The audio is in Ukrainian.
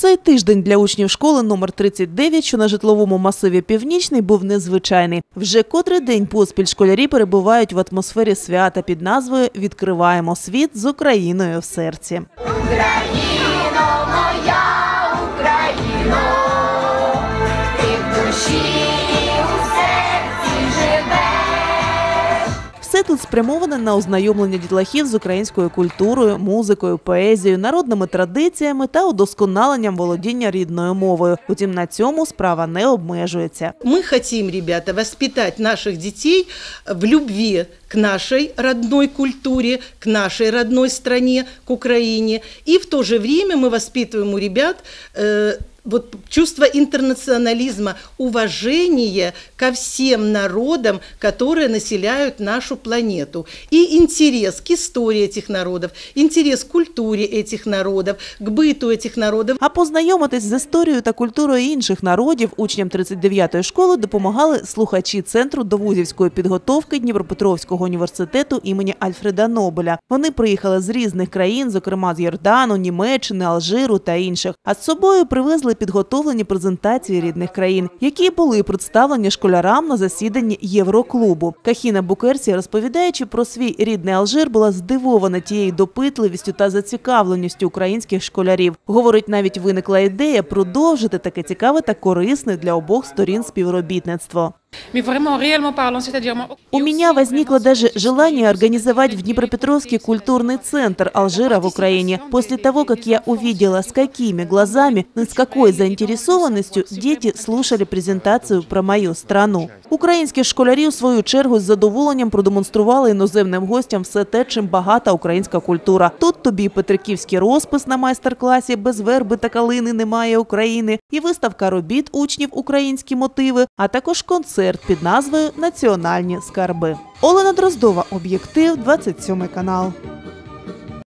Цей тиждень для учнів школи номер 39, що на житловому масиві Північний, був незвичайний. Вже котрий день поспіль школярі перебувають в атмосфері свята під назвою Відкриваємо світ з Україною в серці. Україно, моя Україно, ти в душі Все тут спрямоване на ознайомлення дітлахів з українською культурою, музикою, поезією, народними традиціями та удосконаленням володіння рідною мовою. Утім, на цьому справа не обмежується. Мы хотим, ребята, воспитать наших детей в любви к нашей родной культуре, к нашей родной стране, к Украине. И в то же время мы воспитываем у ребят э, вот чувство интернационализма, уважение ко всем народам, которые населяют нашу планету. И интерес к истории этих народов, интерес к культуре этих народов, к быту этих народов. А познайомитись з історією та культурою інших народів учням 39-ї школи допомагали слухачі центру довузівської підготовки Дніпропетровського університету імені Альфреда Нобеля. Вони приїхали з різних країн, зокрема з Йордану, Німеччини, Алжиру та інших. А з собою привезли підготовлені презентації рідних країн, які були представлені школярам на засіданні Євроклубу. Кахіна Букерсі, розповідаючи про свій рідний Алжир, була здивована тією допитливістю та зацікавленістю українських школярів. Говорить, навіть виникла ідея продовжити таке цікаве та корисне для обох сторін співробітництво. У меня возникло даже желание организовать в Днепропетровске культурный центр Алжира в Украине. После того, как я увидела, с какими глазами и с какой заинтересованностью дети слушали презентацію про мою страну. Українські школярі, у свою чергу, з задоволенням продемонстрували іноземним гостям все те, чим багата українська культура. Тут тобі петриківський розпис на майстер-класі «Без верби та калини немає України» і виставка робіт учнів «Українські мотиви», а також концерт під назвою «Національні скарби». Олена Дроздова, об'єктив, 27 канал.